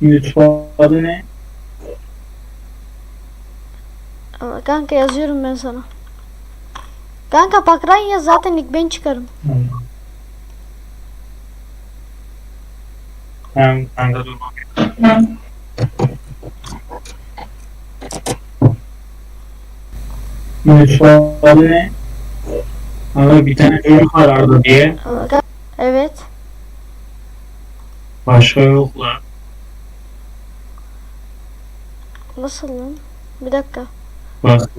YouTube adı ne? Ama Kanka yazıyorum ben sana. Kanka Pakran yaz zaten ilk ben çıkarım. Tamam kanka dur. YouTube adı ne? Ama bir tane çocuk var Arda diye. Evet. Başka yok la. Nasıl lan? Bir dakika. Bak.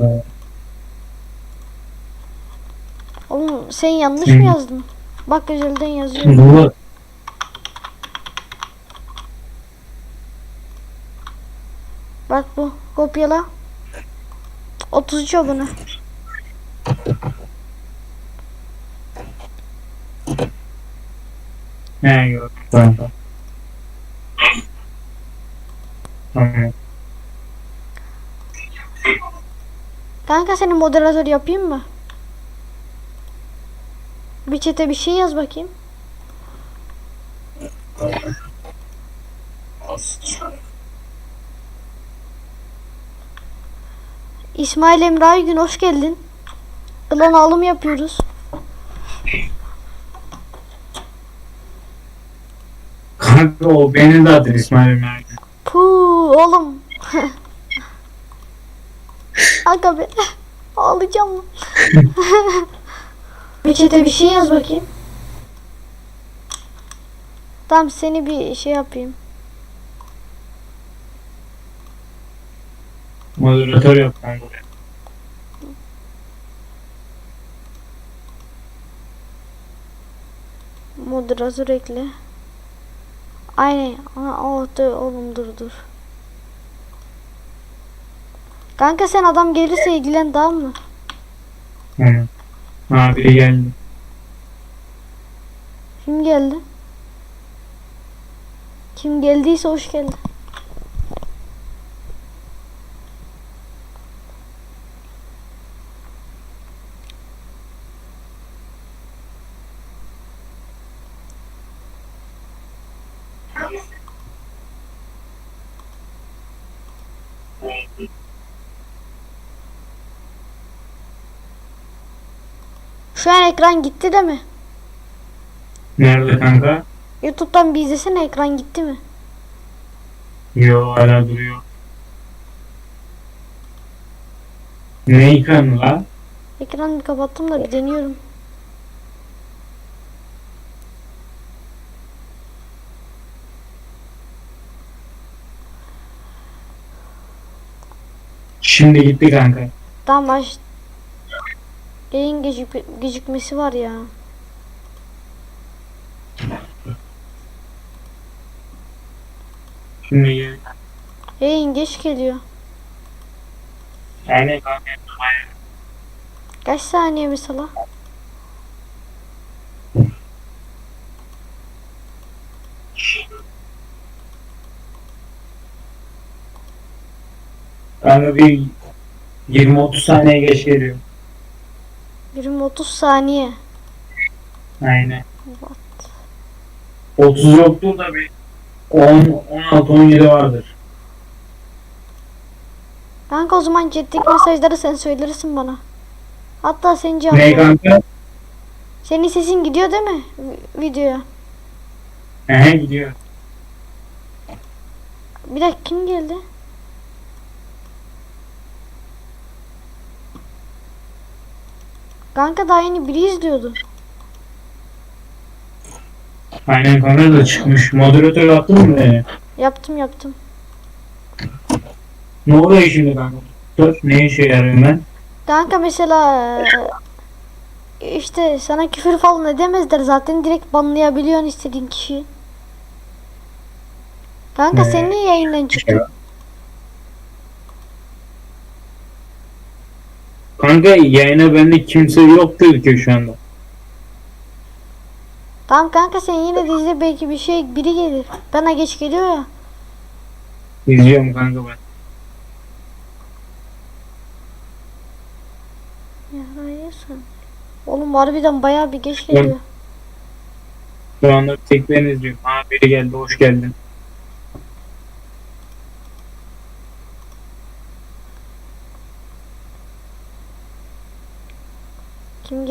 Oğlum sen yanlış mı yazdın? Bak özelden yazıyorum. Bu Bak bu. Kopyala. 33 abone. ne yok. Tamam. Tamam. Kanka seni moderatör yapayım mı? Bir çete bir şey yaz bakayım. İsmail Emre Aygün hoş geldin. Klan alım yapıyoruz. Kanka o benim adım İsmail Merdi. Puu oğlum. Aga be. Ağlayacağım. bir çete bir şey yaz bakayım. Tamam seni bir şey yapayım. Moderatör yap kanka. Moderatör ekle. Aynen. Aa, oh, dur, oğlum dur dur. Kanka sen adam gelirse ilgilen tamam mı? Hı. Ha biri geldi. Kim geldi? Kim geldiyse hoş geldi. Şu an ekran gitti de mi? Nerede kanka? YouTube'dan bir izlesene ekran gitti mi? Yo hala duruyor. Ne yıkanı la? Ekranı kapattım da bir deniyorum. Şimdi gitti kanka. Tamam aç. Yayın gecik gecikmesi var ya. Şimdi gel. Yayın geç geliyor. Kanka. Kaç saniye mesela? Kanka bir 20-30 saniye geç geliyor. 20-30 saniye. Aynen. 30 yoktur da bir 10, 16, 17 vardır. Kanka o zaman chatteki mesajları sen söylersin bana. Hatta sen Ne canlı. kanka? Senin sesin gidiyor değil mi? Vi- Videoya. Ehe gidiyor. Bir dakika kim geldi? Kanka daha yeni biri izliyordu. Aynen kanka da çıkmış. Moderatör attın mı beni? Yaptım yaptım. Ne oluyor şimdi kanka? Dur, ne işe yarıyorum ben? Kanka mesela işte sana küfür falan edemezler zaten direkt banlayabiliyorsun istediğin kişiyi. Kanka Ne? sen niye yayından çıktın? Kanka yayına bende kimse yok gözüküyor şu anda. Tamam kanka sen yine de izle belki bir şey biri gelir. Bana geç geliyor ya. İzliyorum kanka ben. Ya hayırsın. Oğlum harbiden bayağı bir geç geliyor. Şu anda tek ben izliyorum. Ha biri geldi hoş geldin.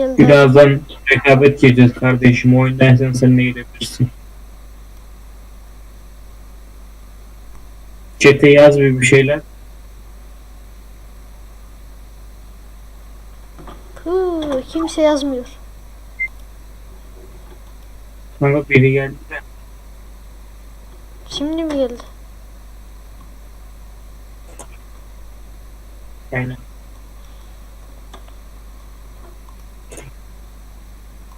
Geldi. Birazdan rekabet gireceğiz kardeşim. Oyundaysan sen de gidebilirsin. Chat'e yaz bir bir şeyler. Huu, kimse yazmıyor. Kanka biri geldi de. Şimdi mi geldi? Yani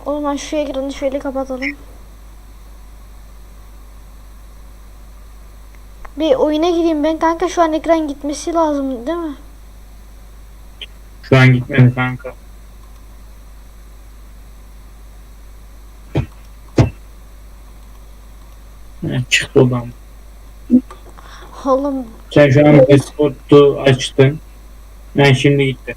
O zaman şu ekranı şöyle kapatalım. Bir oyuna gireyim ben kanka şu an ekran gitmesi lazım değil mi? şu an gitmedi kanka. Çıktı odan. Oğlum Sen şu an Discord'u açtın. Ben şimdi gitti.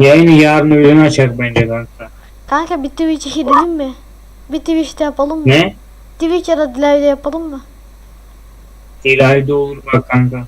Yayını yarın öğlen açar bence kanka. kanka bir Twitch'e girelim mi? Bir Twitch'te yapalım mı? Ne? Twitch ya da Live'de yapalım mı? De olur bak kanka.